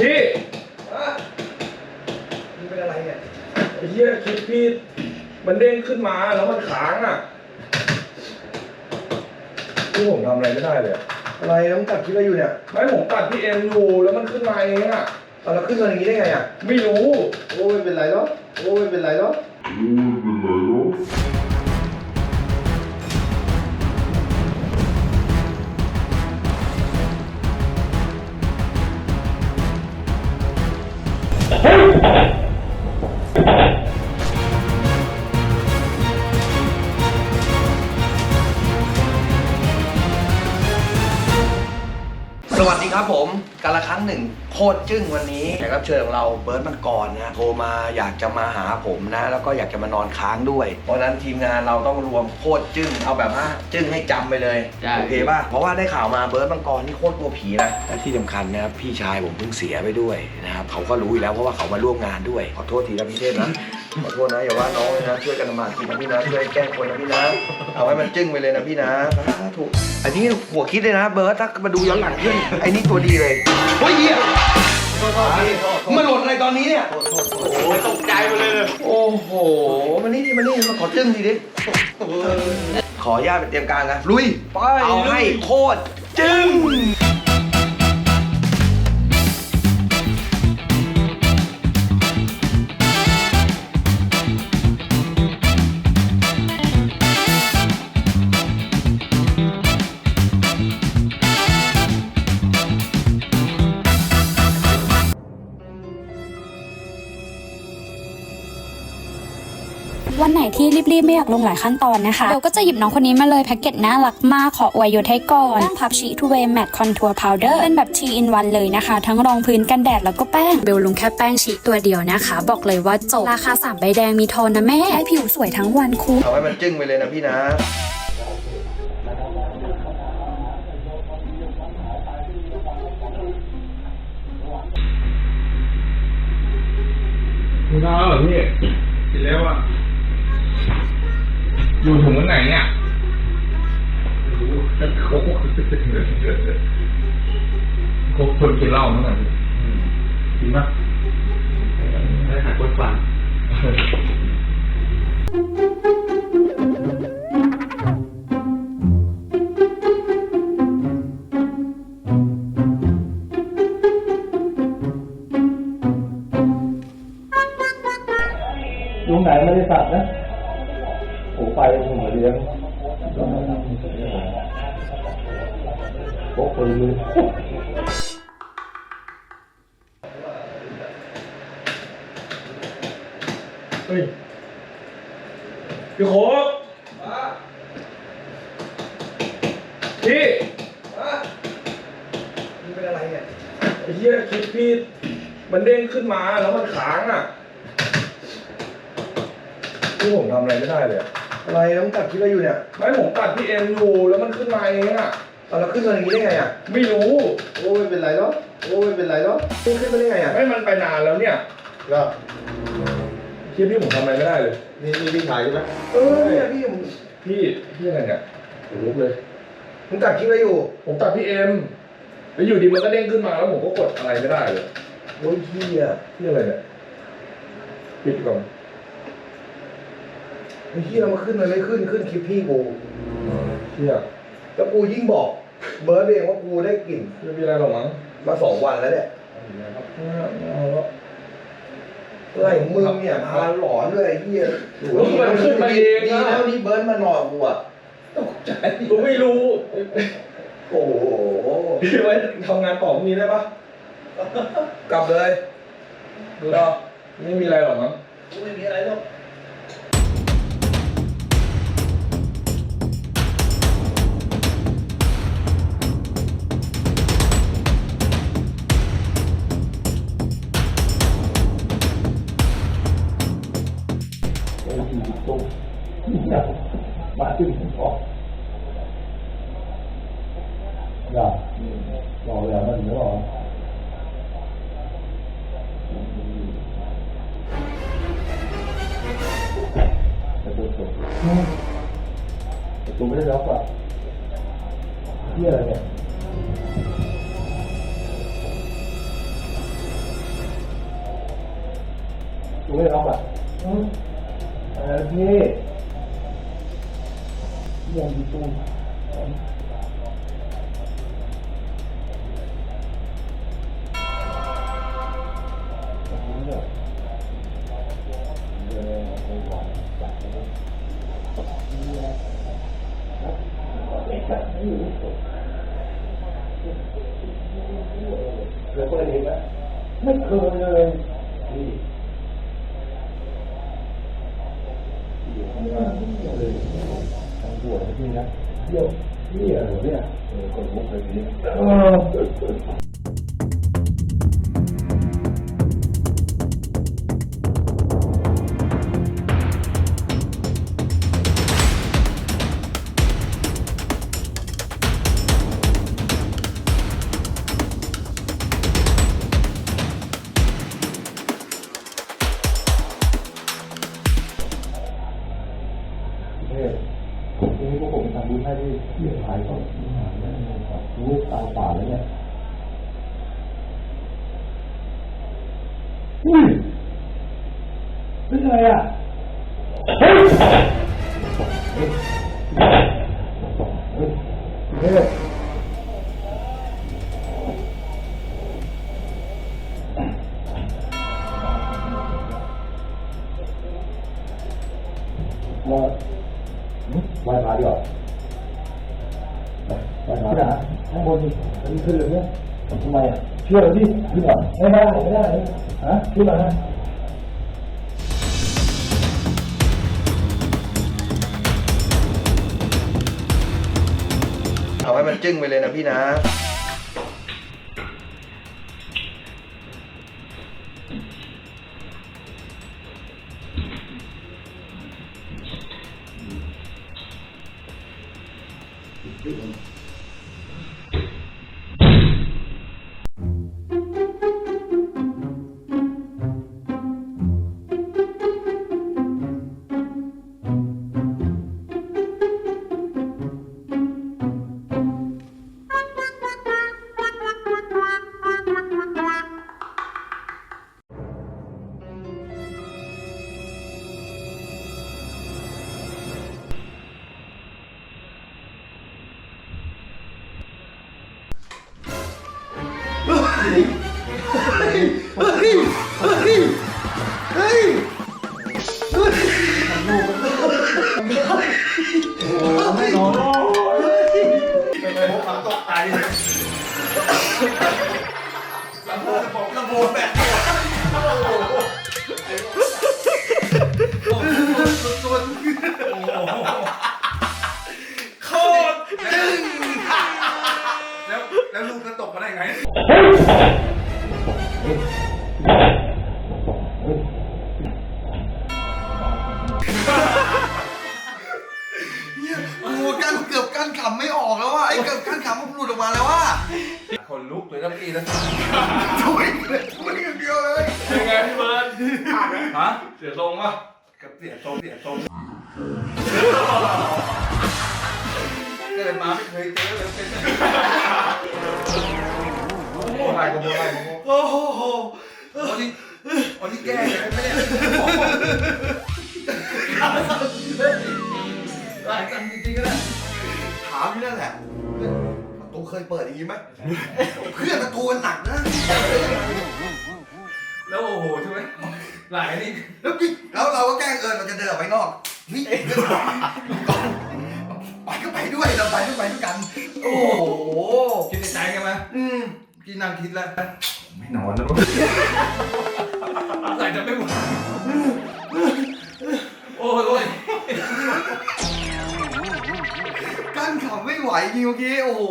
พี่มึงเป็นอะไรเนี่ยไอ้เหี้ยคลิปพี่มันเด้งขึ้นมาแล้วมันค้างอะพี่ผมทำอะไรไม่ได้เลยอะอะไรน้องตัดคลิปอะไรอยู่เนี่ยไม่ผมตัดพี่เอ็มอยู่แล้วมันขึ้นมาเองอะ เอาแล้วขึ้นมาอย่างนี้ได้ไงอะ ไม่รู้ โอ้ยเป็นไรเนาะโอ้ยเป็นไรเนาะส ตรจึ้งวันนี้แขกรับเชิญของเราเบิร์ตมันก่อนนะโทรมาอยากจะมาหาผมนะ แล้วก็อยากจะมานอนค้างด้วย เพราะฉะนั้นทีมงานเราต้องรวมโคตรจึ้งเอาแบบว่าจึ้งให้จำไปเลยใช่โอเคป่ะเพราะว่าได้ข่าวมาเบิร์ตมังกรนี่โคตรกลัวผีนะและที่สำคัญนะครับพี่ชายผมเพิ่งเสียไปด้วยนะครับเขาก็รู้อยู่แล้วเพราะว่าเขามาร่วมงานด้วยขอโทษทีนะพี่เทพนะขอโทษนะอย่าว่าน้องเลยนะช่วยกันทำมาหากินนะพี่นะช่วยแกล้งคนนะพี่นะเอาให้มันจึ้งไปเลยนะพี่นะสาธุอันนี้หัวคิดเลยนะเบิร์ตถ้ามาดูย้อนหลังขึ้นไอ้นี่ตัวดีเลยเฮ้ยเหี้ย มาหล่นอะไรตอนนี้เนี่ย โอ้ยตกใจหมดเลยเลย โอ้โห มานี่ดิมานี่มาขอจึ้งทีดิขออนุญาตไปเตรียมการนะ ลุย ไป เอาให้โคตรจึ้ง วันไหนที่รีบๆไม่อยากลงหลายขั้นตอนนะคะเบลก็จะหยิบน้องคนนี้มาเลยแพ็กเกจน่ารักมากขออวยยศให้ก่อนแป้งพับชีทูเวย์แมตต์คอนทัวร์พาวเดอร์เป็นแบบ t อินวันเลยนะคะ ทั้งรองพื้นกันแดดแล้วก็แป้งเบลลงแค่แป้งชีตัวเดียวนะคะ บอกเลยว่าจบราคา3ใบแดงมีโทนนะแม่ให้ผิวสวยทั้งวันคุ้มเอาให้มันจึ้งไปเลยนะพี่นะคุณข้าวเหร อพี่กินแล้วอะอยู่ถุงวันไหนเนี่ยโคกโคกคนกินเหล้าเมื่อไหร่จริงปะได้หาคนฟังลุงไหนไม่ได้สัตว์นะโอ้ไป หัวเลี้ยงโป๊ะปืนเฮ้ยพี่โคกพี่มึงเป็นอะไรเนี่ยไอ้เหี้ยคลิปพี่มันเด้งขึ้นมาแล้วมันค้างอะพี่ผมทำอะไรไม่ได้เลยอะ อะไรน้องตัดคลิปอะไรอยู่เนี่ยไม่ผมตัดพี่เอ็มอยู่แล้วมันขึ้นมาเองอะเอาแล้วขึ้นมาอย่างนี้ได้ไงอะไม่รู้โอ้ยเป็นไรเนาะโอ้ยเป็นไรเนาะขึ้นมาได้ไงอะไม่มันไปนานแล้วเนี่ยก็คลิปพี่ผมทำอะไรไม่ได้เลยนี่นี่พี่ถ่ายใช่ไหมเออเนี่ยพี่มึงพี่พี่อะไรเนี่ยผมลุกเลยมึงตัดคลิปอะไรอยู่ ผมตัดพี่เอ็มแล้วอยู่ดีมันก็เด้งขึ้นมาแล้วผมก็กดอะไรไม่ได้เลยโอ้ยเฮียพี่อะไรเนี่ยปิดก่อน ไอ้เฮียมันขึ้นมันไม่ขึ้นขึ้นคลิปพี่กูเชี่ยแล้วกูยิ่งบอก เบิร์ดเองว่ากูได้กลิ่นไม่มีอะไรหรอกมั้งมาสองวันแล้วเนี่ยไม่เอาแล้วอะไรของมึงเนี่ยพาหลอนด้วยไอ้เฮียแล้วมันขึ้นมาเองดีอะแล้วนี่เบิร์ดมานอนกูอะตกใจผมไม่รู้โอ้โหพี่ไว้ทำงานต่อพรุ่งนี้ได้ปะกลับเลย ดูดอไม่มีอะไรหรอกมั้ง ไม่มีอะไรหรอก มาถึงก่อนอย่าหล่อเลยมันไม่หล่อประตูประตูไม่ได้ล็อกอะเที่ยอะไรเนี่ยกูไม่ได้รับอะอืมเออพี่ยังดีตู้แล้วก็เห็นว่าไม่เคยเลย นี่เลยทางปวดที่นะเที่ยวนี่อะไรเนี่ยคนมุกแบบนี้ ที่ที่หายก็หายแล้วนะครับรู้ตาป่าแล้วเนี่ย เชื่อพี่ขึ้นมาไม่ได้ไม่ได้ฮะขึ้นมาฮะเอาให้มันจึ้งไปเลยนะพี่นะ แล้วแล้วลูกจะตกมาได้ไง โอ้โหกันเกือบกันขำไม่ออกแล้วว่ะไอ้เกือบกันขำมันหลุดออกมาแล้วว่ะคนลุกเลยนะพี่นะถุยเลยถุยอย่างเดียวเลยยังไงพี่เบิร์ดฮะเสียทรงป่ะกับเสียทรงเสียทรงเกิดมาไม่เคยเจอเลยเป็น โอ้โหอะไรกันโมอะไรกันโมโอ้โหอันนี้อันนี้แก้ยังไงไม่ได้หลายกันจริงๆก็ได้ถามอยู่นั่นแหละประตูเคยเปิดอย่างนี้ไหมเพื่อนประตูมันหนักนะ แล้วโอ้โหใช่ไหมหลายนี่แล้วพี่แล้วเราก็แกล้งเอิญเราจะเดินออกไปนอกนี่เดินออกก่อนไปก็ไปด้วยเราไปก็ไปด้วยกัน โอ้โหคิดในใจกันไหมอืม พี่นั่งคิดแล้วไม่นอนแล้วใส่จะไม่หมดโอ้ยโอ้ยกั้นขำไม่ไหวจริงเมื่อกี้โอ้โห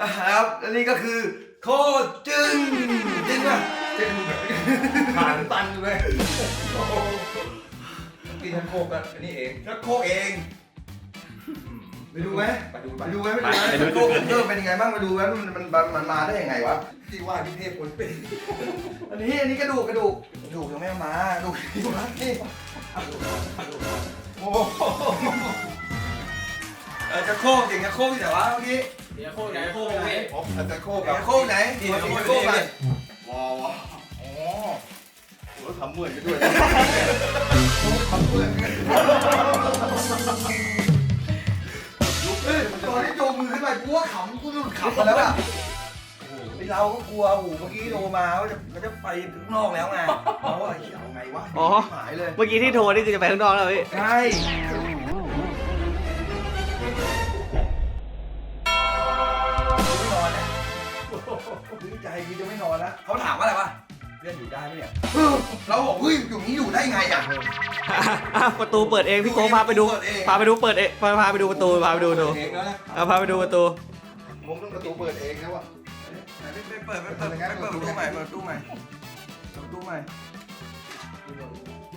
อะครับและนี่ก็คือโคตรจึงจริงป่ะเจ๊ดูแบบขาตันอยู่เลยโอ้โหกินทั้งโคกกันอันนี้เองชักโครกเองไป ดูไหมไปดูไปไปดูไหมไปดูไหมชักโครกเริ่มเป็นยังไงบ้างไปดูไหมมันมันมันมันมาได้ยังไงวะที่ว่าที่เทพคนเป็นอันนี้อันนี้กระดูกกระดูกกระดูกยังไม่เอามากระดูกนี่มานี่โอ้โหเออชักโครกจริงชักโครกที่ไหนวะเมื่อกี้เดี๋ยวโค้งไหนโค้งไหนผมอาจจะโคกชักโครกไหนนี่ชัชักกโครโคกกไหนว้าวอ๋อเขาทำเหมือนกันด้วยทำเหมือนกัน มมือขึ้นไปกูว่าขำกูหลุดขำมาแล้วอะโอ้โหไอ้เราก็กลัวโอ้โหเมื่อกี้โทรมาว่าจะเขาจะไปข้างนอกแล้วไงเราว่าเหี้ยเอาไงวะอ๋อ หายเลย เมื่อกี้ที่โทรนี่คือจะไปข้างนอกแล้วพี่ ใช่ไม่นอนนะดีใจกูจะไม่นอนแล้วเขาถามว่าอะไรวะ เลื่อนอยู่ได้ไหมเนี่ยเราบอกเฮ้ยอยู่นี้อยู่ได้ไงอะอะประตูเปิดเองพี่โก้พาไปดูเปิดเองพาไปดูเปิดเองพาพาไปดูประตูพาไปดูประตูเองแล้วนะเอาพาไปดูประตูผมต้องประตูเปิดเองนะวะไปเปิดไปเปิดไปเปิดประตูใหม่เปิดประตูใหม่เปิดประตูใหม่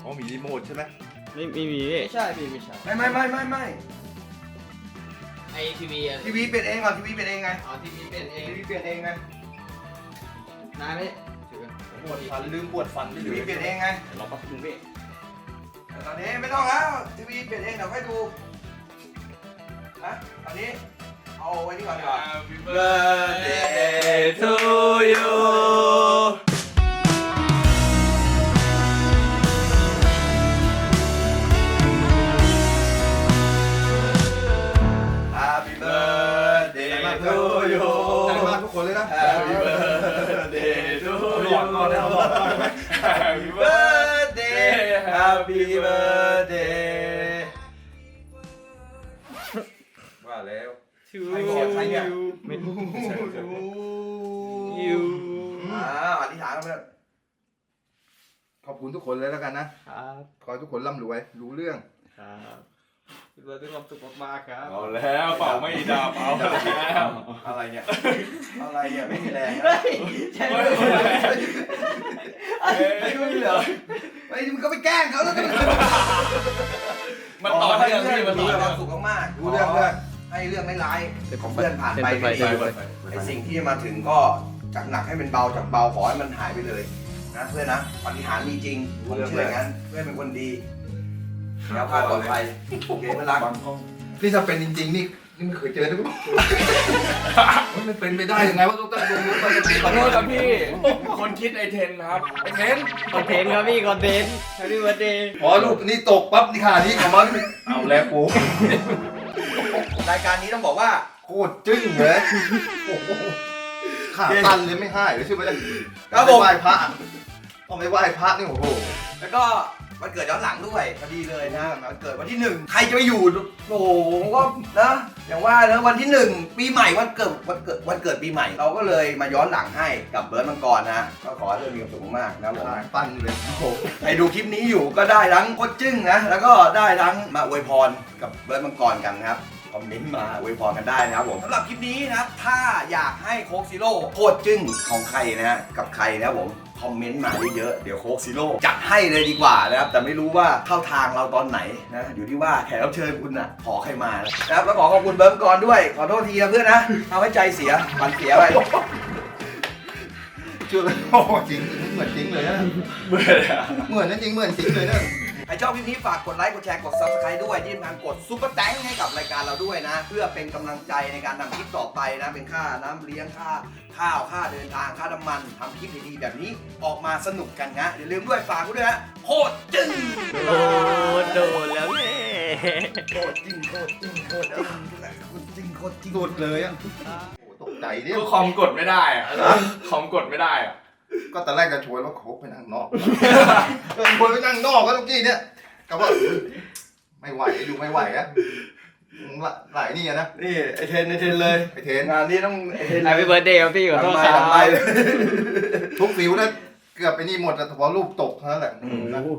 อ๋อมีรีโมทใช่ไหมไม่ไม่มีพี่ไม่ใช่พี่ไม่ใช่ไม่ไม่ไม่ไม่ไม่ไอทีวีอะทีวีเปลี่ยนเองก่อนทีวีเปลี่ยนเองไงอ๋อทีวีเป็นเอทีงวีเปลี่ยนเองไงนายไหมถือ ปวดฟันลืมปวดฟันทีวีเปลี่ยนเองไงเราปักถุงพี่แต่ตอนนี้ไม่ต้องแล้วทีวีเปลี่ยนเองเดี๋ยวค่อยดูนะตอนนี้เอาไว้นี่ก่อนดีกว่า birthday to you Happy birthday to you อดก่อนนะหลอดก่อนไหม Happy birthday Happy birthday ว่าแล้ว to ใครบอกใครเนี่ย ไม่ยู you อ้าวอธิษฐานกันไปเลยขอบคุณทุกคนเลยแล้วกันนะ ครับขอให้ทุกคนร่ำรวย รู้เรื่อง ครับ พี่เบิร์ดด้วยความสุขมากๆครับ เอาแล้วเป่าไม่ดับเอาแล้วอะไรเนี่ย อะไรเนี่ยไม่มีแรงใช่ไม่มีเหรอไอ้ยมึงก็ไปแกล้งเขาแล้วกันมันต่อเนื่องพี่มันต่อมีคเนื่วาอมงสุขมากๆรู้เรื่องเพื่อนให้เรื่องไม่ร้ายของเพื่อนผ่านไปด้วยดีไอ้สิ่งที่จะมาถึงก็จากหนักให้เป็นเบาจากเบาขอให้มันหายไปเลยนะเพื่อนนะปฏิหารย์มีจริงผมเชื่ออย่างนั้นเพื่อนเป็นคนดี แล้วพาปลอดภัยโอเคเพื่อนรักนี่ถ้าเป็นจริงๆนี่นี่ไม่เคยเจอนะมันเป็นไปได้ยังไงว่าต้องต้องดูต้องจะขอโทษครับพี่ คนคิดไอเทนนะครับ ไอเทนคอนเทนต์ครับพี่คอนเทนต์ Happy birthday พอลูกนี่ตกปั๊บนี่ขานี้ของมันเอาแล้วกูรายการนี้ต้องบอกว่าโคตรจึ้งเลยโอ้โหขาตันเลยไม่ให้เลยใช่ไหมครับผมไหว้พระต้องไปไหว้พระนี่โอ้โหแล้วก็ วันเกิดย้อนหลังด้วยพอดีเลยนะวันเกิดวันที่หนึ่งใครจะไปอยู่โอ้โหผมก็นะอย่างว่านะวันที่หนึ่งปีใหม่วันเกิดวันเกิดวันเกิดปีใหม่เราก็เลยมาย้อนหลังให้กับเบิร์ดมังกรนะก็ขอให้เธอมีความสุขมากนะผมปั้นเลยโอ้โหใครดูคลิปนี้อยู่ก็ได้ทั้งโคตรจึ้งนะแล้วก็ได้ทั้งมาอวยพรกับเบิร์ดมังกรกันนะครับคอมเมนต์มาอวยพรกันได้นะครับผมสำหรับคลิปนี้นะครับถ้าอยากให้โค้กซีโร่โคตรจึ้งของใครนะฮะกับใครนะครับผม คอมเมนต์มาเยอะๆเดี๋ยวโค้กซีโร่จัดให้เลยดีกว่านะครับ แต่ไม่รู้ว่าเข้าทางเราตอนไหนนะ อยู่ที่ว่าแขกรับเชิญคุณน่ะ ขอใครมานะครับแล้วขอขอบคุณเบิร์มกรด้วย ขอโทษทีนะเพื่อนนะทำให้ใจเสียมันเสียไปจุดโอ้จริงเหมือนจริงเลยนะเบื่อเลยอะเหมือนนั่นจริงเหมือนจริงเลยนะใครชอบคลิปนี้ฝากกดไลค์ กดแชร์ กด subscribe ด้วยที่สำคัญกดซุปเปอร์แตงให้กับรายการเราด้วยนะ เพื่อเป็นกำลังใจในการทำคลิปต่อไปนะ เป็นค่าน้ำเลี้ยงค่าข้าวค่าเดินทางค่าน้ำมันทำคลิปดีๆแบบนี้ออกมาสนุกกันนะอย่าลืมด้วยฝากกูด้วยนะโคตรจึ้งโอ้โดนแล้วแน่โคตรจึ้งโคตรจึ้งโคตรจึ้งโคตรจึ้งโคตรจึ้งสุดเลยอะโอ้ตกใจเนี่ยก็คอมกดไม่ได้อะคอมกดไม่ได้อะ ก็ตอนแรกจะชวนว่าโคกไปนั่งนอกเออชวนไปนั่งนอกก็ทุกทีเนี่ยก็ว่าไม่ไหวอยู่ไม่ไหวอะหลายนี่อะนะนี่ไอเทนไอเทนเลยไอเทนงานนี้ต้องไอเทนแฮปปี้เบิร์ดเดย์ครับพี่ขอโทษครับทำไมเลยทุกฟิวนะเกือบไปนี่หมดแต่พอรูปตกเท่านั้นแหละโอ้โห